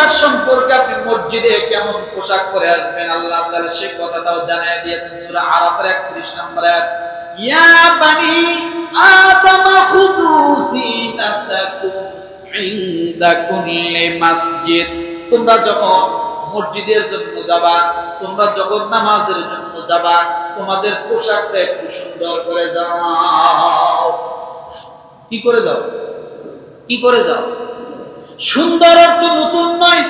পোশাক সম্পর্কে আপনি মসজিদে কেমন পোশাক পরে আসবেন? আল্লাহ তাআলা কথাটাও জানাই দিয়েছেন সূরা আরাফের 31 নম্বর আয়াত। ইয়া বানি আদম ইনদা কুল্লি তোমরা যখন মসজিদের জন্য যাবা, তোমরা যখন নামাজের জন্য যাবা, তোমাদের পোশাকটা একটু সুন্দর করে যাও। কি করে যাও? কি করে যাও? সুন্দর অর্থ নতুন নয়।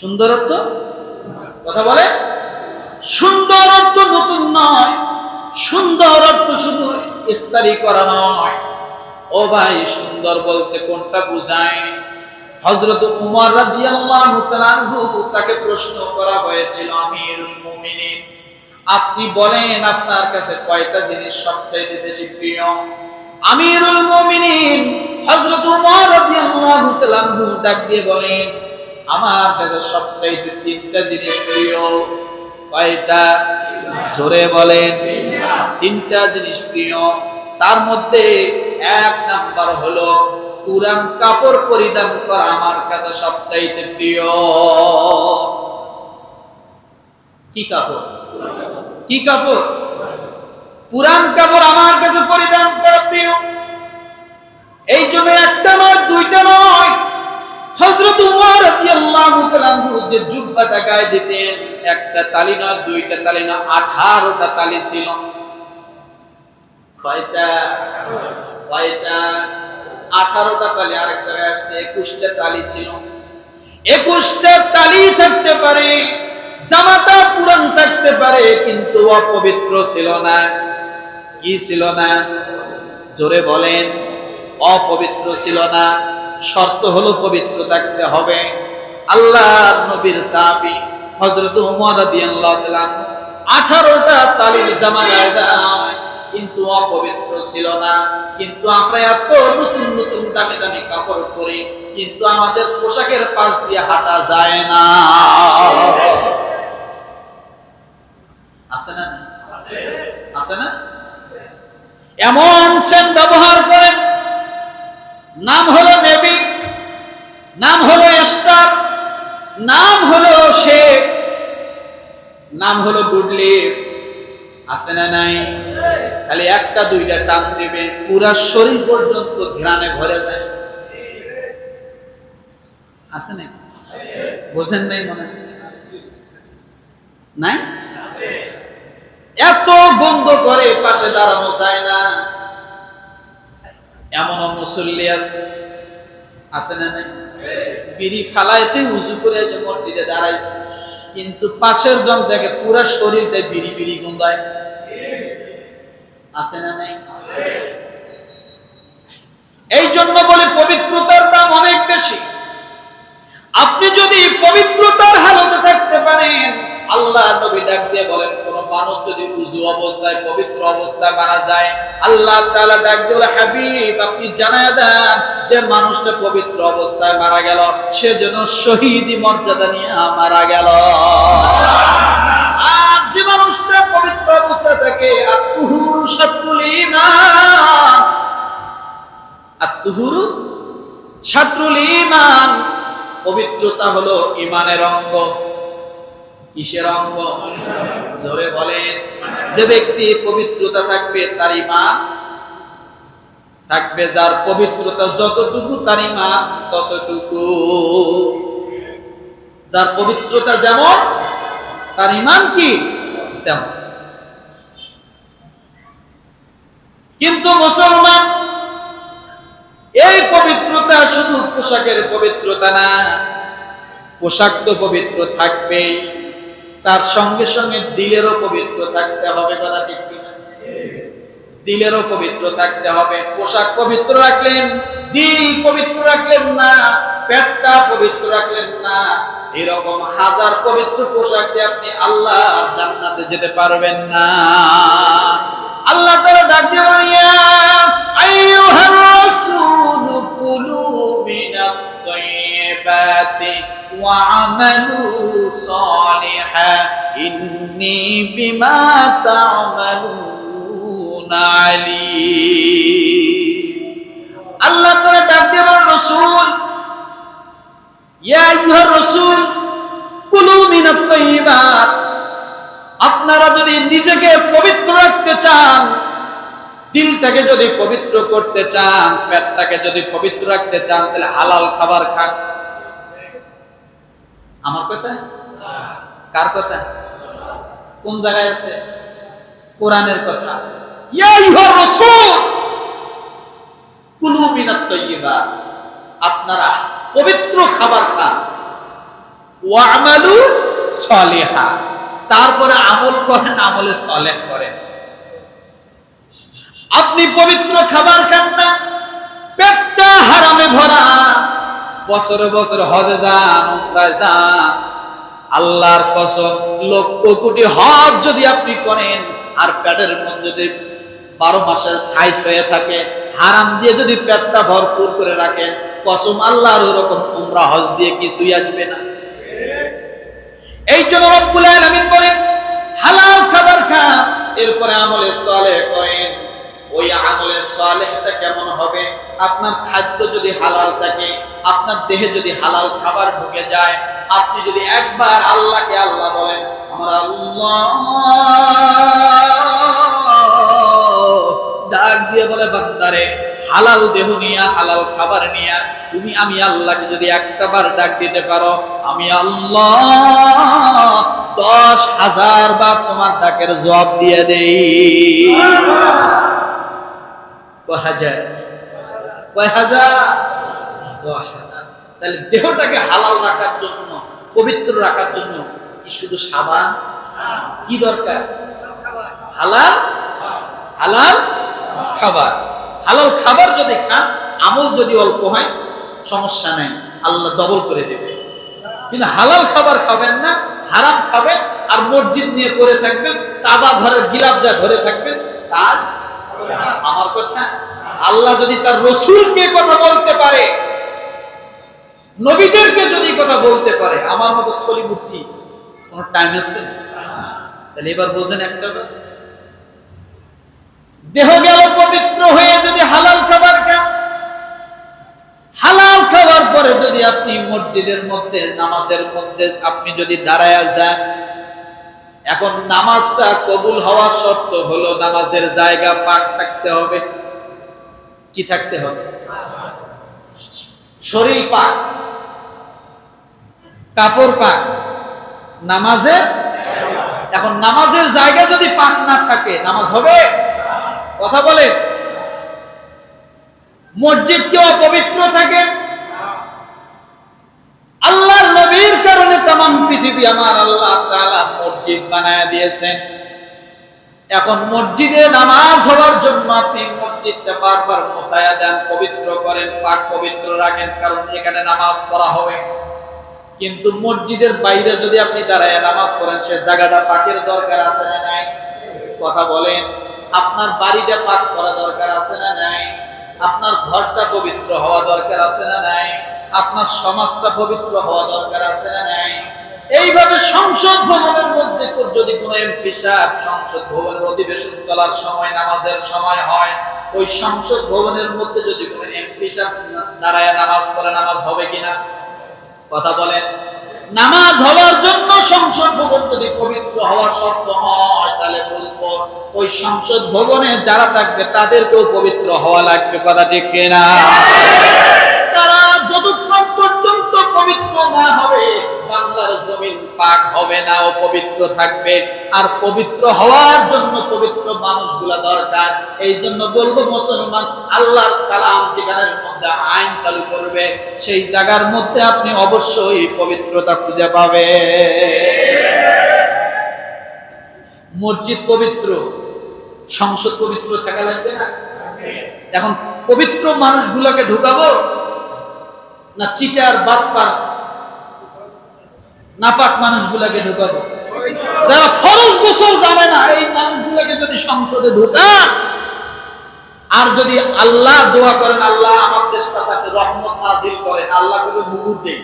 সুন্দর অর্থ? কথা বলে? সুন্দর অর্থ নতুন নয়। সুন্দর অর্থ শুধু ইস্তারি করা নয়। ও ভাই, সুন্দর বলতে কোনটা বুঝায়? হজরত উমর রাদিয়াল্লাহু তাকে প্রশ্ন করা হয়েছিল, আমিরুল মুমিনিন, আপনি বলেন আপনার কাছে কয়টা জিনিস সবচাইতে বেশি প্রিয়? আমিরুল মুমিনিন হযরত উমর রাদিয়াল্লাহু তাআলা আনহু ডাক দিয়ে বলেন, আমার কাছে সবচাইতে তিনটা জিনিস প্রিয়। কয়টা? জোরে বলেন, তিনটা জিনিস প্রিয়। তার মধ্যে এক নাম্বার হলো পুরান কাপড় পরিধান করা আমার কাছে সবচাইতে প্রিয়। কি কাপড়? কি কাপড়? পুরান কাপড় আমার কাছে পরিধান করা প্রিয়। এই জন্য একটা নয়, দুইটা নয়। একটা তালি নয় দুইটা তালি নয় 18টা তালি ছিল। 18টা তালি, আরেক জায়গায় আসছে 21টা তালি ছিল। 21টা তালি থাকতে পারে জামাটা পুরান থাকতে পারে, কিন্তু অপবিত্র ছিল না। কি ছিল না। জোরে বলেন, অপবিত্র ছিল না। শর্ত হলো পবিত্র থাকতে হবে। আল্লাহ নবীর সাহাবী রাদিয়াল্লাহু তাআলা 18টা তালির জামা কিন্তু অপবিত্র ছিল না। কিন্তু আমরা এত নতুন নতুন দামি দামি কাপড় পরি, কিন্তু আমাদের পোশাকের পাশ দিয়ে হাঁটা যায় না। আছে না? আছে না? এমন সেন ব্যবহার করেন। নাম হলো নেবি, নাম হলো স্টার নাম হলো শেখ, নাম হলো গুডলিফ। আছে না নাই? খালি একটা, দুইটা টান দিবেন, পুরা শরীর পর্যন্ত ঘ্রাণে ভরে যায়। আছে না বোঝেন নাই মনে? নাই? এত গন্ধ করে পাশে দাঁড়ানো যায় না। এমন মুসল্লি আছে। আছে না নাই? বিড়ি ফালাইতে উজু করে এসে মসজিদে দাঁড়াইছে। কিন্তু পাশের জন দেখে পুরো শরীর দেয় বিড়ি বিড়ি গন্ধায় আছে না নাই? এই জন্য বলে পবিত্রতার দাম অনেক বেশি। আপনি যদি পবিত্রতার হালতে থাকতে পারেন, আল্লাহ নবী ডাক দিয়ে বলেন, কোন মানুষ যদি উজু অবস্থায়, পবিত্র অবস্থায় মারা যায়, আল্লাহ তাআলা ডাক দিয়ে বলে, হাবিব, আপনি জানায় দেন যে মানুষটা পবিত্র অবস্থায় মারা গেল, সে যেন শহীদ মর্যাদা নিয়ে মারা গেল। আর যে মানুষটা পবিত্র অবস্থায় থাকে আত্মহুরু সাতুল ঈমান। আত্মহুরু সাতুল ঈমান। পবিত্রতা হলো ইমানের অঙ্গ। কিসের অঙ্গ? জোরে বলেন। যে ব্যক্তি পবিত্রতা থাকবে, তার ইমান থাকবে। যার পবিত্রতা যতটুকু, তার ইমান ততটুকু। যার পবিত্রতা যেমন, তার ইমান কি? তেমন। কিন্তু মুসলমান এই পবিত্রতা শুধু পোশাকের পবিত্রতা না, পোশাক তো পবিত্র থাকবেই, তার সঙ্গে সঙ্গে দিলেরও পবিত্র থাকতে হবে, কথা ঠিক কিনা? দিলেরও পবিত্র থাকতে হবে, পোশাক পবিত্র রাখলেন, দিল পবিত্র রাখলেন না, পেটটা পবিত্র রাখলেন না, এরকম হাজার পবিত্র পোশাক দিয়ে আপনি আল্লাহ জান্নাতে যেতে পারবেন না। আল্লাহ তারা ডাক দিয়ে বলিয়া, আইয়ুহার রাসূল কুলু মিনাত তাইয়্যিবাতি ওয়া'মালু সালিহা, ইন্নী বিমা তা'মালুনা আলীম। আল্লাহ তাআলা ডাক দিয়ে বলেন, রাসূল, ইয়া আইয়ুহার রাসূল যদি নিজেকে পবিত্র চান দিলটাকে যদি পবিত্র করতে চান, পেটটাকে যদি পবিত্র রাখতে চান, তাহলে হালাল খাবার খান। আমার কথা? কার কথা? কোন জায়গায় আছে? কোরআনের কথা। আপনারা পবিত্র খাবার খান। তারপরে আমল করেন, আমলে সলেহ করেন। আপনি পবিত্র খাবার খান না, পেটটা হারামে ভরা। বছরে বছরে হজে যান যান। আল্লাহর কসম, লক্ষ কোটি হজ যদি আপনি করেন, আর পেটের মধ্যে যদি বারো মাসের ছাইস হয়ে থাকে, হারাম দিয়ে যদি পেটটা ভরপুর করে রাখেন, কসম আল্লাহর ওরকম উমরা হজ দিয়ে কিছুই আসবে না। এই জন্য রব্বুল আলামিন বলেন, হালাল খাবার খান, এরপরে আমলে সালেহ করেন। সালেহটা কেমন হবে? আপনার খাদ্য যদি হালাল থাকে, আপনার দেহে যদি হালাল খাবার ঢুকে যায়, আপনি যদি একবার আল্লাহকে আল্লাহ বলেন, আমার আল্লাহ ডাক দিয়ে বলে, বান্দারে, হালাল দেহ নিয়া, হালাল খাবার নিয়া, তুমি আমি আল্লাহকে যদি একটা বার ডাক দিতে পারো, আমি আল্লাহ দশ হাজার বার তোমার ডাকের জবাব দিয়ে দেই। কয় কয় হাজার? দশ হাজার। তাহলে দেহটাকে হালাল রাখার জন্য, পবিত্র রাখার জন্য কি শুধু সাবান? কি দরকার? হালাল? হালাল খাবার। হালাল খাবার যদি খান, আমল যদি অল্প হয়, সমস্যা নাই, আল্লাহ ডবল করে দেবে। কিন্তু হালাল খাবার খাবেন না, হারাম খাবেন, আর মসজিদ নিয়ে করে থাকবেন, তাবা ঘরের গিলাপ যা ধরে থাকবেন কাজ আমার কথা, আল্লাহ যদি তার রসুলকে কথা বলতে পারে, নবীদেরকে যদি কথা বলতে পারে, আমার মতো সলিমুক্তি কোন টাইম আছে? তাহলে এবার বোঝেন একটা কথা দেহ গেল পবিত্র হয়ে যদি হালাল খাবার খান, হালাল খাবার পরে যদি আপনি মসজিদের মধ্যে, নামাজের মধ্যে আপনি যদি দাঁড়ায় যান এখন নামাজটা কবুল হওয়ার শর্ত হলো নামাজের জায়গা পাক থাকতে হবে। কি থাকতে হবে? শরীর পাক। কাপড় পাক। নামাজের? এখন নামাজের জায়গা যদি পাক না থাকে, নামাজ হবে? কথা বলে মসজিদ কি অপবিত্র থাকে? আল্লাহর নবীর তাম পৃথিবী আমার আল্লাহ মসজিদ বানায় দিয়েছেন। এখন মসজিদে নামাজ হওয়ার জন্য আপনি মসজিদটা বারবার মোসায়া দেন, পবিত্র করেন, পাক পবিত্র রাখেন, কারণ এখানে নামাজ পড়া হবে। কিন্তু মসজিদের বাইরে যদি আপনি দাঁড়ায় নামাজ পড়েন, সে জায়গাটা পাকের দরকার আছে না নাই? কথা বলেন, আপনার বাড়িটা পাক করা দরকার আছে না নাই? আপনার ঘরটা পবিত্র হওয়া দরকার আছে না নাই? আপনার সমাজটা পবিত্র হওয়া দরকার, আছে না নাই? এইভাবে সংসদ ভবনের মধ্যে যদি কোনো এমপি সাহেব সংসদ ভবনের অধিবেশন চলার সময়, নামাজের সময় হয়, ওই সংসদ ভবনের মধ্যে যদি কোনো এমপি সাহেব দাঁড়ায় নামাজ পড়ে, নামাজ হবে কিনা? কথা বলেন। নামাজ হওয়ার জন্য সংসদ ভবন যদি পবিত্র হওয়ার শর্ত হয়, তাহলে বলব, ওই সংসদ ভবনে যারা থাকবে, তাদেরকেও পবিত্র হওয়া লাগবে, কথা ঠিক কিনা? পবিত্র না হবে, বাংলার জমিন পাক হবে না ও পবিত্র থাকবে। আর পবিত্র হওয়ার জন্য পবিত্র মানুষগুলা দরকার। এই জন্য বলব মুসলমান, আল্লাহর কালাম যেখানের মধ্যে আইন চালু করবে, সেই জায়গার মধ্যে আপনি অবশ্যই পবিত্রতা খুঁজে পাবে মসজিদ পবিত্র, সংসদ পবিত্র থাকা লাগবে না? এখন পবিত্র মানুষগুলোকে ঢুকাবো না চিটার বাটপার নাপাক মানুষগুলাকে ঢুকাবো। যারা ফরজ গোসল জানে না, এই মানুষগুলাকে যদি সংসদে ঢুকান, আর যদি আল্লাহ দোয়া করেন, আল্লাহ আমার দেশটা তাকে রহমত নাজিল করেন, আল্লাহ করে মুগুর দেন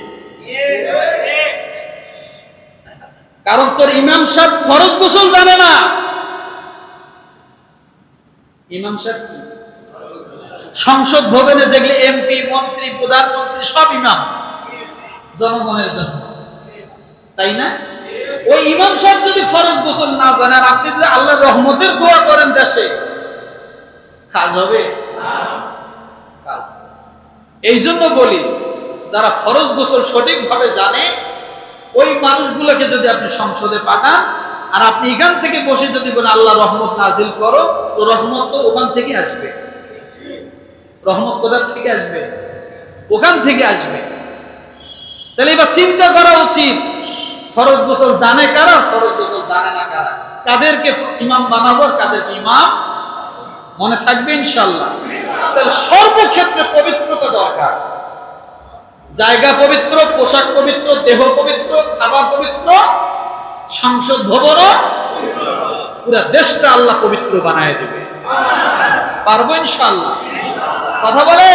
কারণ তোর ইমাম সাহেব ফরজ গোসল জানে না। ইমাম সাহেব? সংসদ ভবনে যেগুলি এমপি মন্ত্রী, প্রধানমন্ত্রী, সব ইমাম। জনগণের জন্য। তাই না? ওই ইমাম সাহেব যদি ফরজ গোসল না জানেন আর আপনি যদি আল্লাহ রহমতের দোয়া করেন দেশে, কাজ হবে? কাজ এই জন্য বলি, যারা ফরজ গোসল সঠিকভাবে জানে, ওই মানুষগুলোকে যদি আপনি সংসদে পাঠান, আর আপনি এখান থেকে বসে যদি বলেন আল্লাহ রহমত নাজিল করো, তো রহমত তো ওখান থেকে আসবে। রহমত কোথার থেকে আসবে? ওখান থেকে আসবে। তাহলে এবার চিন্তা করা উচিত, ফরজ গোসল জানে কারা, ফরজ গোসল জানে না কারা? কাদেরকে ইমাম বানাবো কাদেরকে ইমাম মনে থাকবে ইনশাল্লাহ তাহলে সর্বক্ষেত্রে পবিত্রতা দরকার। জায়গা পবিত্র, পোশাক পবিত্র, দেহ পবিত্র, খাবার পবিত্র, সংসদ ভবন পুরা দেশটা আল্লাহ পবিত্র বানায় দেবে। পারব ইনশাল্লাহ কথা বলে